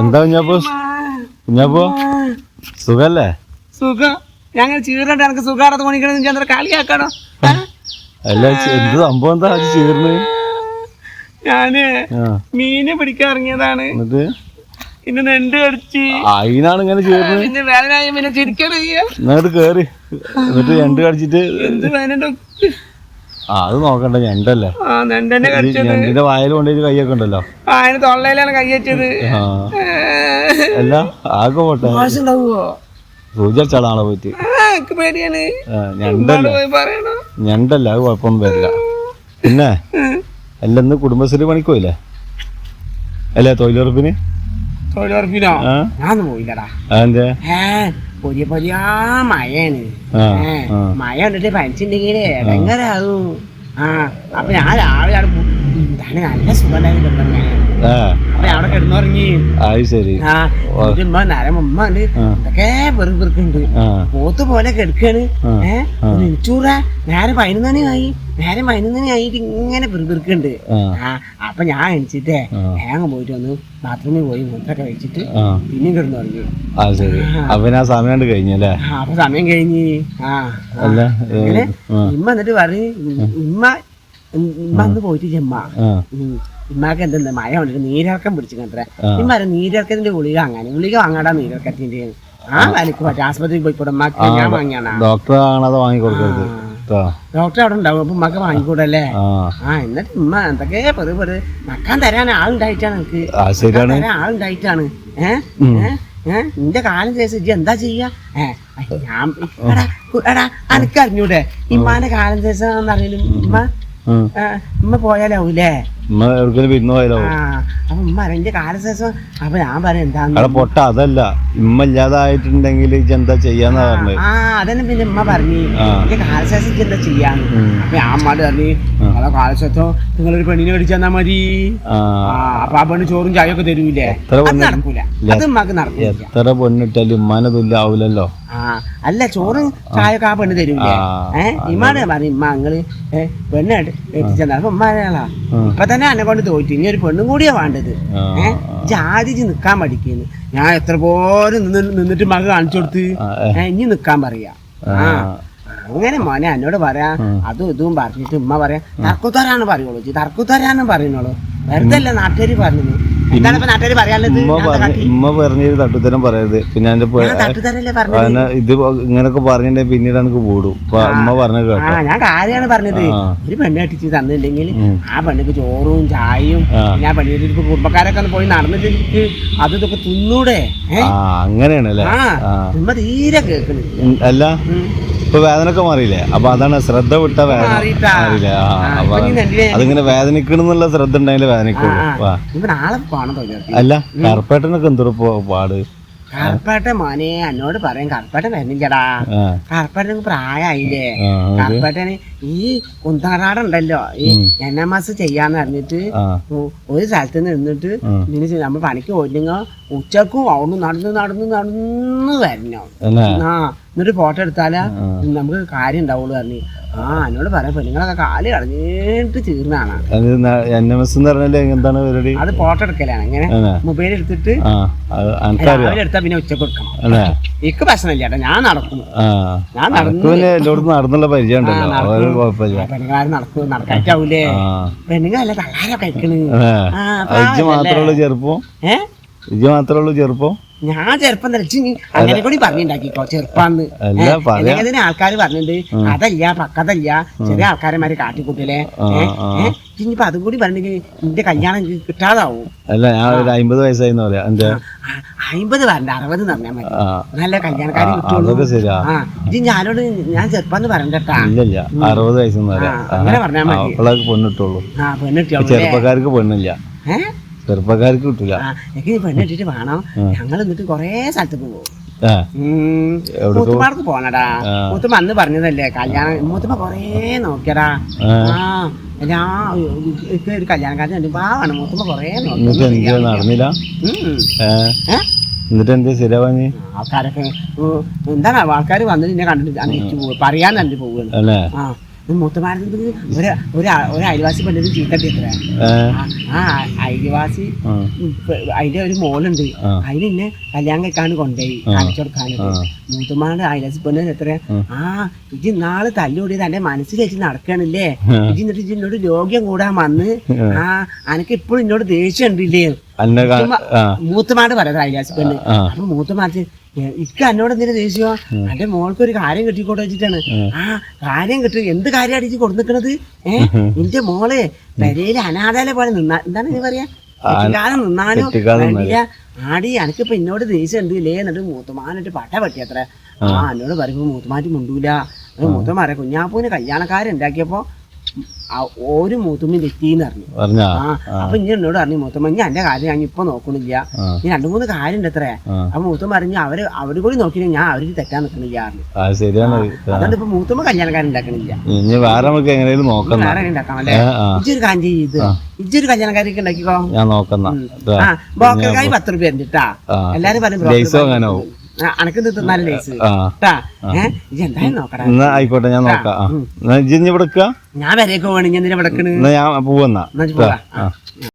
എന്താ കുഞ്ഞാപ്പോ? കുഞ്ഞാപ്പോ? സുഖല്ലേ? സുഖം. ഞങ്ങൾ ചീറിട്ട് എനിക്ക് സുഖാടത്ത് പണിക്കണമെന്ന് ചന്ദ്ര കളിയാക്കണോ? അല്ല എന്ത് സംഭവം? എന്താ ചീർന്ന് ഞാൻ മീന് പിടിക്കാൻ ഇറങ്ങിയതാണ്. പിന്നെ നെണ്ട് കടിച്ച്. അതിനാണ് ഇങ്ങനെ ചേർന്ന് പിന്നെ വേദനയായി പിന്നെ ചിരിക്കണ എന്നിട്ട് കേറി. എന്നിട്ട് ഞണ്ട് കടിച്ചിട്ട് എന്ത് വേദന ആ അത് നോക്കണ്ട ഞണ്ടല്ലേ? ആ നെണ്ടെന്നെ ഈ കടിച്ചത്. ഞണ്ടിന്റെ വായിൽ കൊണ്ടുപോയി കൈയൊക്കെ ഉണ്ടല്ലോ. ആ അതിന് തൊള്ളയിലാണ് കൈ വെച്ചത് അല്ല ആകെ പോട്ടെ. ഉണ്ടാവുമോ സൂചി അടിച്ചാളെ നാളെ പോയിട്ട് എനിക്ക് പേടിയാണ്. ഞണ്ടല്ലേ? ഞണ്ടല്ല അത് കുഴപ്പമൊന്നും വരില്ല. പിന്നെ? അല്ല ഇന്ന് കുടുംബശ്രീ പണിക്കോയില്ലേ അല്ലേ തൊഴിലുറപ്പിന്? തൊഴിലുറപ്പിനോ? ആ. ഞാൻ പോയില്ലടാ. ഏ പൊരിയ പൊരിയാ മഴയാണ്. മഴ കണ്ടിട്ട് പനിച്ചിട്ടുണ്ടെങ്കിലേ ഭയങ്കരാകും. ആ അപ്പൊ ഞാൻ രാവിലെ നല്ല സുഖമായി അവിടെ കിടന്നുറങ്ങി. ശരി. ആ എന്നിട്ട് ഉമ്മ നേരം ഉമ്മ ഉണ്ട്. വെറും വെറുക്കുണ്ട്. പോത്ത് പോലെ കിടക്കാണ്. ഏഹ് നിച്ചൂറ നേരെ പതിനൊന്നണി ആയി. നേരെ പതിനൊന്നണി ആയിട്ട് ഇങ്ങനെ പെറുപിറുക്കുണ്ട് ആ. അപ്പൊ ഞാൻ എണിച്ചിട്ടേ. വേഗം പോയിട്ട് വന്ന് ബാത്റൂമിൽ പോയി മുത്തൊക്കെ വെച്ചിട്ട് പിന്നെ പിന്നെയും കിടന്നു തുടങ്ങി അത് ശരി. അപ്പൊ സമയം കഴിഞ്ഞല്ലേ അപ്പൊ സമയം കഴിഞ്ഞ്. ആ. ഇമ്മ എന്നിട്ട് പറഞ്ഞു ഇമ്മ ഇമ്മ. അന്ന് പോയിട്ട് ചെമ്മ ഇമ്മക്ക് എന്തെന്താ മഴ കൊണ്ടിട്ട് നീരിറക്കം പിടിച്ചു കണ്ടേ ഇമ്മര ഇമ്മ നീരിറക്കത്തിന്റെ ഗുളിക വാങ്ങാൻ ഗുളിക വാങ്ങാടാ നീരിറക്കത്തിന്റെ ആ വലിക്ക് പറ്റും ആസ്പത്രിയിൽ പോയിക്കൂടെ ഉമ്മാക്ക് ഞാൻ വാങ്ങിയാണാ. ഡോക്ടർ വാങ്ങിക്കൊടുക്കരുത് ഡോക്ടർ അവിടെ ഉണ്ടാവും അപ്പൊ ഉമ്മക്ക് വാങ്ങിക്കൂടല്ലേ? ആ. എന്നിട്ട് ഉമ്മ എന്തൊക്കെ പെറു പെറു. മക്കാൻ തരാൻ ആളുണ്ടായിട്ടാണ് എനിക്ക്. തരാൻ ആളുണ്ടായിട്ടാണ്. ഏഹ്? നിന്റെ കാലം ചേച്ചി ഇജ്ജ് എന്താ ചെയ്യാ? ഏഹ് ഞാൻ എടാ എടാ അനക്ക് അറിഞ്ഞൂടെ? ഇമ്മാന്റെ കാലം ചേച്ചെന്ന് അറിയലും ഉമ്മ ഉമ്മ പോയാലാവൂലേ പൊട്ട അതല്ല ഇമ്മ ഇല്ലാതായിട്ടുണ്ടെങ്കിൽ എന്താ ചെയ്യാന്ന് പറഞ്ഞത്. അതന്നെ പിന്നെ ഉമ്മ പറഞ്ഞു കാലശേഷം എന്താ ചെയ്യാന്ന്? ഉം. അപ്പൊ ഞാൻ അമ്മാട് പറഞ്ഞു നിങ്ങളെ കാലശേഷം നിങ്ങളൊരു പെണ്ണിനെ മേടിച്ചു തന്നാ മതി അപ്പൊ ആ പെണ്ണ് ചോറും ചായ ഒക്കെ തരൂലേ അത് പെണ്ണ് നടക്കൂല. അത് ഉമ്മക്ക് നടക്കൂല. എത്ര പൊണ്ണിട്ടാലും ഉമ്മാനെ തുല്യാവൂലല്ലോ. ആ അല്ല ചോറും ചായയൊക്കെ ആ പെണ്ണ് തരൂലേ ഇമ്മാണ് പറഞ്ഞു ഇമ്മ അങ്ങൾ പെണ്ണ് പെണ്ണ് എത്തിച്ചെന്നാ അപ്പൊ ഉമ്മ പറയാ തന്നെ എന്നെ കൊണ്ട് തോറ്റു. ഇനി ഒരു പെണ്ണും കൂടിയാ വേണ്ടത്. ആ, ഏ? ജാതിച്ച് നിക്കാൻ പഠിക്കുന്നു ഞാൻ എത്ര പോലും നിന്ന് നിന്നിട്ട് മക കാണിച്ചു കൊടുത്ത്. ഇനി നിക്കാൻ പറയാ. ആ, അങ്ങനെ മോനെ എന്നോട് പറയാ. അതും ഇതും പറഞ്ഞിട്ട് ഉമ്മ പറയാ തർക്കുത്തരാണ് പറയുള്ളൂ തർക്കുത്തരാണ് പറയുന്നുള്ളൂ വെറുതെ അല്ല നാട്ടുകാർ പറഞ്ഞു ഉമ്മ പറഞ്ഞൊരു തട്ടുത്തരം പറയരുത്. പിന്നെ എന്റെ ഇത് ഇങ്ങനൊക്കെ പറഞ്ഞിട്ടുണ്ടെങ്കിൽ പിന്നീട് എനിക്ക് കൂടും. അപ്പൊ ഉമ്മ പറഞ്ഞത് കേട്ടോ. ഞാൻ കാര്യമാണ് പറഞ്ഞത്. ഒരു പെണ്ണ് അടിച്ച് തന്നില്ലെങ്കിൽ. ആ പെണ്ണിക്ക് ചോറും ചായയും ഞാൻ ഇപ്പൊ കുടുംബക്കാരൊക്കെ ഒന്ന് പോയി നടന്നിട്ട് അത് ഇതൊക്കെ തിന്നൂടെ. അങ്ങനെയാണല്ലേ ഉമ്മ തീരെ കേൾക്കണില്ല. അല്ല. ഇപ്പൊ വേദനയൊക്കെ മാറിയില്ലേ? അപ്പൊ അതാണ് ശ്രദ്ധ വിട്ട വേദന. മാറിയില്ലേ? അപ്പൊ അതിങ്ങനെ വേദനിക്കണെന്നുള്ള ശ്രദ്ധ ഉണ്ടെങ്കിൽ വേദനിക്കുള്ളൂ. അല്ല കറുപ്പേട്ടനൊക്കെ എന്തോ പാട്? കറുപ്പേട്ട മോനെ എന്നോട് പറയും കറുപ്പേട്ടൻ വരുന്നില്ലടാ. കറുപ്പേട്ടന് പ്രായമായില്ലേ കറുപ്പേട്ടന് ഈ കുന്തറാടുണ്ടല്ലോ ഈ എൻ എം എസ് ചെയ്യാന്ന് പറഞ്ഞിട്ട് ഒരു സ്ഥലത്ത് നിന്നിട്ട്. നമ്മൾ പണിക്ക് പോയില്ലെങ്കിൽ ഉച്ചക്കും അവിടെ നടന്ന് നടന്ന് നടന്ന് വരണം. ആ. എന്നിട്ട് ഫോട്ടോ എടുത്താലാ നമുക്ക് കാര്യം ഉണ്ടാവുള്ളൂ പറഞ്ഞു. ആ എന്നോട് പറയാം പെണ്ണുങ്ങളൊക്കെ കാൽ കളഞ്ഞിട്ട് ചീർന്നാണ്. എന്താണ് പരിപാടി? അത് ഫോട്ടോ എടുക്കലാണ്. ഇങ്ങനെ മൊബൈൽ എടുത്തിട്ട് രാവിലെ എടുത്താ പിന്നെ ഉച്ചയ്ക്ക് കൊടുക്കണം. എനിക്ക് പ്രശ്നമില്ല ഞാൻ നടക്കും. ഞാൻ നടന്നുള്ള പരിചയം പെണ്ണുകാരൻ നടക്കും. നടക്കാറ്റാവൂലേ? പെണ്ണുങ്ങളല്ല തള്ളാരൊക്കെ കഴിക്കണ്? മാത്രമേ ചെറുപ്പം? ഏ? മാത്രമേ ഉള്ളൂ ചെറുപ്പം? ഞാൻ ചെറുപ്പം തരച്ച് അങ്ങനെ കൂടി പറഞ്ഞിണ്ടാക്കിക്കോ. ചെറുപ്പാന്ന്. ഇതിന് ആൾക്കാർ പറഞ്ഞിട്ടുണ്ട് അതല്ല പക്കതല്ല. ചെറിയ ആൾക്കാരന്മാര് കാട്ടിക്കൂട്ടലേ ആ, ആ. ഇനിയിപ്പോ അതും കൂടി നിന്റെ കല്യാണം കിട്ടാതാവും. അല്ല ഞാൻ ഒരു അമ്പത് വയസ്സായി അമ്പത് പറഞ്ഞ അറുപത് പറഞ്ഞാൽ മതി. നല്ല കല്യാണക്കാരി ആ, കിട്ടുള്ളൂ. ഇത് ഞാനോട് ഞാൻ ചെറുപ്പാന്ന് പറഞ്ഞിട്ടാ. ഇല്ല അറുപത് വയസ്സെന്ന് പറയാ. ആ, അങ്ങനെ പറഞ്ഞാൽ മതി. പെണ്ണിട്ടുള്ളൂ. ആ പെണ്ണിട്ടുള്ളൂ ചെറുപ്പക്കാർക്ക് പെണ്ണില്ല. ഏഹ് ചെറുപ്പക്കാർക്ക് കിട്ടില്ല എനിക്ക് പെണ്ണിട്ടിട്ട് വേണം. ഞങ്ങൾ എന്നിട്ട് കൊറേ സ്ഥലത്ത് പോകും മൂത്തുമാർക്ക് പോണടാ. മൂത്തുമ്മ അന്ന് പറഞ്ഞതല്ലേ കല്യാണം മൂത്തുമ്മ കൊറേ നോക്കിയടാ. ആ. എല്ലാ ഒരു കല്യാണക്കാരൻ ഉണ്ട്. പാവാണ് മൂത്തുമ്മ കൊറേ നോക്കി. എന്നിട്ട് നടന്നില്ല? എന്ത് ശരിയാവാഞ്ഞ് ആൾക്കാരൊക്കെ എന്താണ്? ആൾക്കാർ വന്നിട്ട് എന്നെ കണ്ടിട്ട് പറയാൻ തന്നെ പോവുകയാണ്. ആ. മൂത്തമാരത്തിൽ ഒരു ഒരു ഒരു അയൽവാസി പണ്ടൊരു ചീത്തട്ടി എത്ര ആ അയൽവാസി അതിന്റെ ഒരു മോളുണ്ട്. അതിന് എന്നെ കല്യാണം കഴിക്കാണ്ട് കൊണ്ടുപോയി കാണിച്ചു കൊടുക്കാനത് മൂത്തമാരുടെ അയൽവാസി പെണ്ണിന് എത്ര ആ. ഇജ് നാളെ തല്ലുകൂടിയത് എന്റെ മനസ്സിൽ വെച്ച് നടക്കണില്ലേ? ഇജ് എന്നിട്ട് ഇജ്ജ് എന്നോട് രോഗ്യം കൂടാൻ വന്ന് ആ. അനക്ക് ഇപ്പോഴും എന്നോട് ദേഷ്യം ഉണ്ടില്ലേ മൂത്തമാട് പറയാം അയൽവാസി പെണ്ണ് ആ. അപ്പൊ മൂത്തമാറ്റ് ഇക്ക എന്നോട് എന്തിനു ദേഷ്യോ എന്റെ മോൾക്ക് ഒരു കാര്യം കിട്ടിക്കോട്ടെ വെച്ചിട്ടാണ്. ആ കാര്യം കിട്ടി. എന്ത് കാര്യം അടിച്ച് കൊടുത്തിക്കണത് ഏഹ് എന്റെ മോളെ പെരയിൽ അനാഥാലെ പോലെ നിന്നാ എന്താണ് നീ പറയാ? കാലം നിന്നാലും ആടി എനിക്കിപ്പോ എന്നോട് ദേഷ്യം ഉണ്ട് ഇല്ലേ എന്നിട്ട് മൂത്തമാനിട്ട് പട്ട പറ്റിയത്ര. ആ. എന്നോട് പറയുമ്പോ മൂത്തമാറ്റി മുണ്ടൂല. മൂത്തമാരെ കുഞ്ഞാപ്പൂന് കല്യാണക്കാരുണ്ടാക്കിയപ്പോ ഒരു മൂത്തുമ്മ തെറ്റിന്ന് പറഞ്ഞു. പറഞ്ഞാ? അപ്പൊ ഇനി എന്നോട് പറഞ്ഞു മൂത്തമ്മ ഞാൻ എന്റെ കാര്യം ഞാൻ ഇപ്പൊ നോക്കണില്ല. ഇനി രണ്ടു മൂന്ന് കാര്യം ഉണ്ട് അത്രേ അപ്പൊ മൂത്തമ്മ പറഞ്ഞു അവർ അവർ കൂടി നോക്കിയില്ല ഞാൻ അവർ തെറ്റാൻ നിൽക്കണില്ല അതുകൊണ്ട് ഇപ്പൊ മൂത്തമ്മ കല്യാണക്കാരൻ ഉണ്ടാക്കണില്ല. ഇനി വേറെ നമുക്ക് എങ്ങനെയും വേറെ ഇജ്ജൊരു കാര്യം ചെയ്ത് ഇജ്ജൊരു കല്യാണക്കാരൊക്കെ ഉണ്ടാക്കിക്കോ. ഞാൻ നോക്കുന്ന ആ ബ്രോക്കർക്കായി പത്ത് റുപ്യ ഉണ്ട് കേട്ടാ. എല്ലാരും പറയും എന്നാ ആയിക്കോട്ടെ ഞാൻ നോക്കാം. ഞാൻ ഇവിടെ നിക്കാ? ഞാൻ വിടക്കണ് ഞാൻ പോവന്നാ